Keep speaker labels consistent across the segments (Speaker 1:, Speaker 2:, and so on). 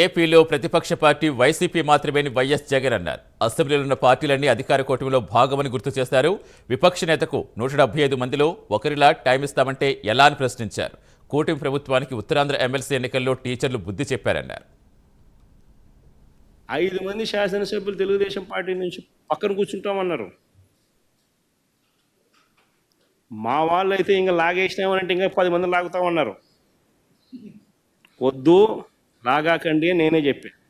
Speaker 1: ఏపీలో ప్రతిపక్ష party YCP మాత్రమేని వైఎస్ జగన్ అన్నారు. అసెంబ్లీలో ఉన్న పార్టీలన్నీ అధికార కూటమిలో భాగమని గుర్తు చేశారు. విపక్ష నేతకు నూట ఐదు మందిలో ఒకరిలా టైం ఇస్తామంటే ఎలా అని ప్రశ్నించారు. కూటమి ప్రభుత్వానికి ఉత్తరాంధ్ర ఎమ్మెల్సీ ఎన్నికల్లో టీచర్లు బుద్ధి చెప్పారన్నారు.
Speaker 2: ఐదు మంది శాసనసభ్యులు తెలుగుదేశం పార్టీ నుంచి పక్కన కూర్చుంటామన్నారు. మా వాళ్ళు అయితే ఇంకా లాగేసినామనంటే ఇంకా పది మంది లాగుతామన్నారు. వద్దు. లాగాకండి అని నేనే చెప్పాను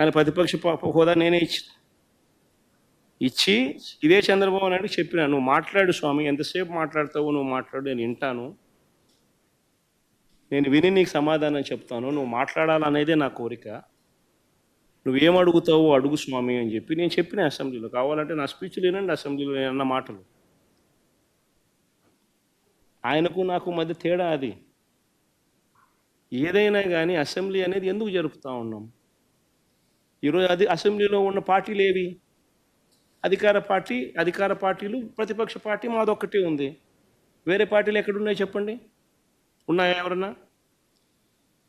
Speaker 2: ఆయన ప్రతిపక్ష ప- హోదా నేనే ఇచ్చి ఇచ్చి ఇదే చంద్రబాబు నాయుడు చెప్పినా నువ్వు మాట్లాడు స్వామి ఎంతసేపు మాట్లాడతావు నువ్వు మాట్లాడు నేను వింటాను. నేను విని నీకు సమాధానం చెప్తాను నువ్వు మాట్లాడాలనేదే నా కోరిక. నువ్వేం అడుగుతావు అడుగు స్వామి అని చెప్పి నేను చెప్పిన అసెంబ్లీలో. కావాలంటే నా స్పీచ్ లేనండి అసెంబ్లీలో నేను అన్న మాటలు. ఆయనకు నాకు మధ్య తేడా అది. ఏదైనా కానీ అసెంబ్లీ అనేది ఎందుకు జరుపుతూ ఉన్నాం? ఈరోజు అది అసెంబ్లీలో ఉన్న పార్టీలు ఏవి? అధికార పార్టీ అధికార పార్టీలు ప్రతిపక్ష పార్టీ మాదొక్కటే ఉంది. వేరే పార్టీలు ఎక్కడున్నాయి చెప్పండి? ఉన్నాయా ఎవరన్నా?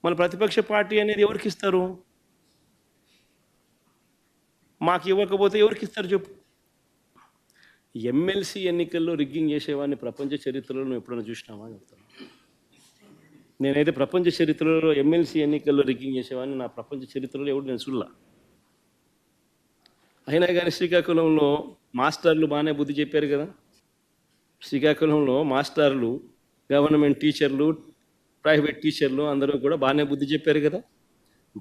Speaker 2: మన ప్రతిపక్ష పార్టీ అనేది ఎవరికి ఇస్తారు? మాకు ఇవ్వకపోతే ఎవరికి ఇస్తారు చెప్పు. ఎమ్మెల్సీ ఎన్నికల్లో రిగ్గింగ్ చేసేవాడిని ప్రపంచ చరిత్రలో నువ్వు ఎప్పుడైనా చూసినావా అని చెప్తాను నేనైతే ప్రపంచ చరిత్రలో ఎమ్మెల్సీ ఎన్నికల్లో రిగ్గింగ్ చేసేవాడిని. నా ప్రపంచ చరిత్రలో ఎవడు నేను చూడలా. అయినా కానీ శ్రీకాకుళంలో మాస్టర్లు బాగానే బుద్ధి చెప్పారు కదా. శ్రీకాకుళంలో మాస్టర్లు గవర్నమెంట్ టీచర్లు ప్రైవేట్ టీచర్లు అందరూ కూడా బాగానే బుద్ధి చెప్పారు కదా.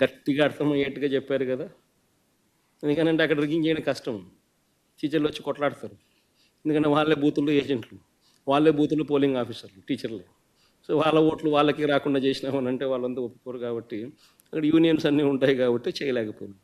Speaker 2: గట్టిగా అర్థమయ్యేట్టుగా చెప్పారు కదా. ఎందుకంటే అక్కడ రిగ్గింగ్ చేయడం కష్టం. టీచర్లు వచ్చి కొట్లాడతారు. ఎందుకంటే వాళ్ళే బూతుల్లో ఏజెంట్లు. వాళ్ళే బూతులు పోలింగ్ ఆఫీసర్లు టీచర్లే. సో వాళ్ళ ఓట్లు వాళ్ళకి రాకుండా చేసినామని అంటే వాళ్ళంతా ఒప్పుకోరు కాబట్టి అక్కడ యూనియన్స్ అన్నీ ఉంటాయి కాబట్టి చేయలేకపోయింది